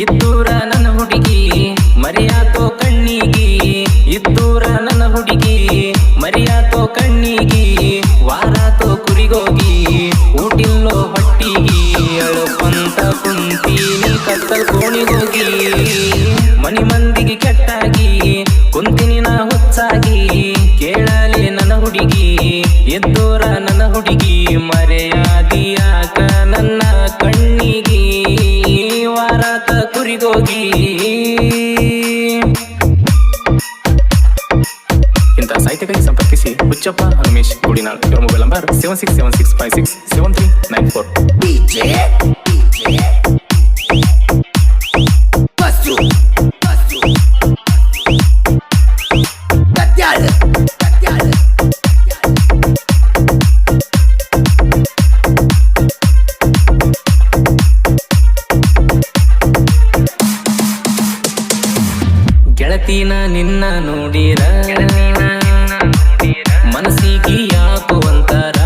ಇದ್ದೂರ ನನ್ನ ಹುಡುಗಿ ಮರಿಯಾತೋ ಕಣ್ಣಿಗಿ. ಇದ್ದೂರ ನನ್ನ ಹುಡುಗಿ ಮರಿಯಾತೋ ಕಣ್ಣಿಗಿ. ವಾರಾತೋ ಕುರಿಗೋಗಿ, ಊಟಿಲ್ಲೋ ಹೊಟ್ಟಿಗಿ. ಅಳುಕೊಂತ ಕುಂತೀನಿ ಕತ್ತಲ್ ಕೋಣಿಗೋಗಿ. ಮನಿ ಮಂದಿಗೆ ಕೆಟ್ಟಾಗಿ, ಕುಂತಿನಿ ನಾ ಹುಚ್ಚಾಗಿ. ಕೇಳಲೆ ನನ್ನ ಹುಡುಗಿ ಎದ್ದೂರ ನನ್ನ ಹುಡುಗಿ ಮರೆಯಾದಿಯಾಕ ಕುರಿಗೋಗಿ ಇಂಥ ಸಾಹಿತ್ಯಗಳಿಗೆ ಸಂಪರ್ಕಿಸಿ ಹುಚ್ಚಪ್ಪ ಹನುಮೇಶ್ ಗುಡಿನಾಳ್ ಇವರ mobile number seven six seven six five six seven three nine four ಗೆಳತಿನ ನಿನ್ನ ನೋಡಿರ ಮನಸ್ಸಿಗೆ ಯಾಕೋ ಅಂತಾರ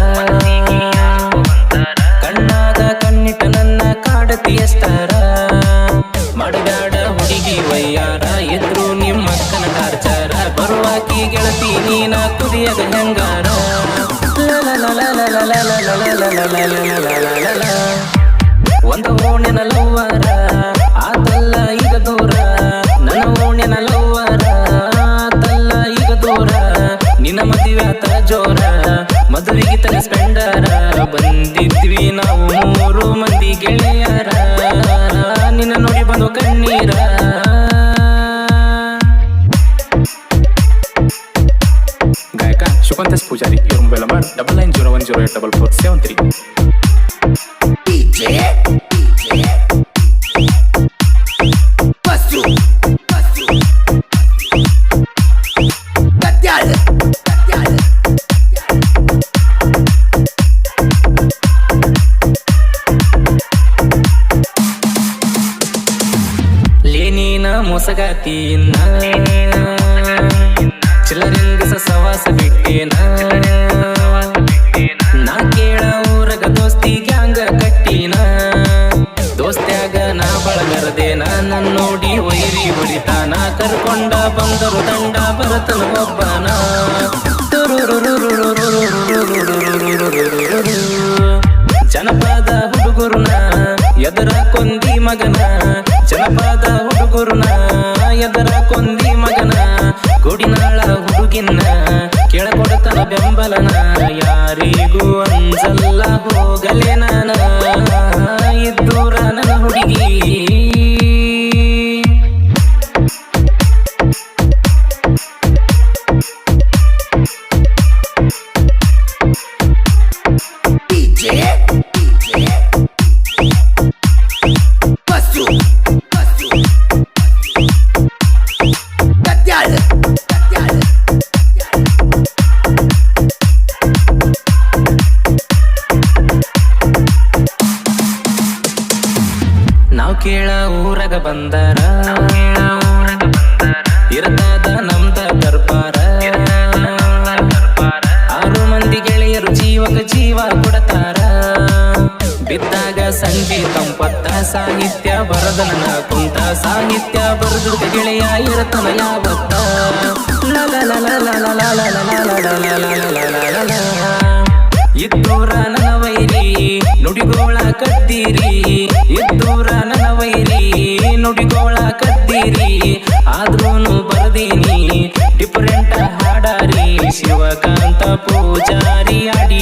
ಕಣ್ಣಾದ ಕಣ್ಣಿಟ್ಟ ನನ್ನ ಕಾಡತಿಯಸ್ತಾರ ಮಾಡಬ್ಯಾಡ ಹುಡುಗಿ ವಯ್ಯಾರ ಎದ್ರು ನಿಮ್ಮ ಅಕ್ಕನ ಬರುವಾಕಿ ಗೆಳತಿ ನೀನ ಕುದಿಯದ ಹೆಂಗಾರ ನಿನ್ನ ಮದುವೆ ಆತ ಜೋರ. ಮದುವೆಗೆ ತನ ಸ್ಪೆಂಡರ ಬಂದಿದ್ವಿ ನಾವು ಮೂರು ಮಂದಿ ಗೆಳೆಯರ. ನಿನ್ನ ನೋಡಿ ಬಂದು ಕಣ್ಣೀರ. ಗಾಯಕ ಶುಕಂತಸ್ ಪೂಜಾರಿ ಇವ್ರ mobile number double nine zero one zero eight double four seven three ಲೇನಿನ ಮೊಸಗಾತೀನ ಚಿಲ್ಲರಿಂಗ ಸವಾಸ ಬಿಟ್ಟೇನ. ನಾ ಕೇಳ ಊರಗ ದೋಸ್ತಿ ಗ್ಯಾಂಗ ಕಟ್ಟಿನ. ದೋಸ್ತ್ಯಾಗ ನಾ ಬಳಗರದೇನ. ನನ್ನ ನೋಡಿ ವೈರಿ ಹೊಡಿತಾನ ಕರ್ಕೊಂಡ ಬಂದರು ದಂಡ ಬರತನ ಒಬ್ಬನ. ಜನಪದ ಹುಡುಗರುನ ಎದರ ಕೊಂದಿ ಮಗನ. ಕೊಂದಿ ಮಗನ ಗುಡಿನಾಳ ಹುಡುಗಿನ ಕೆಳಕೊಡತನ ಬೆಂಬಲನ ಯಾರಿಗೂ ಅಂಜಲ್ಲ ಹೋಗಲೆ ನಾವ್ ಕೇಳ ಊರಾಗ ಬಂದಾರ ಇರ್ತದ ನಮ್ದ ದರ್ಬಾರ ಆರು ಮಂದಿ ಗೆಳೆಯರು ಜೀವಕ ಜೀವ ಕೊಡತಾರ ಬಿದ್ದಾಗ ಸಂಜೆ ತಂಪತ್ತ ಸಾಹಿತ್ಯ ಬರದನ ಕುಂತ ಸಾಹಿತ್ಯ ಬರದುರ್ಗ ಗೆಳೆಯ ಇರತನ ಯಾವತ್ತ ಇದ್ದೂರ ನನ ವೈರಿ ನುಡಿಗೋಳ ಕತ್ತೀರಿ ಶಿವಕಾಂತ ಪೂಜಾರಿ ಅಡಿ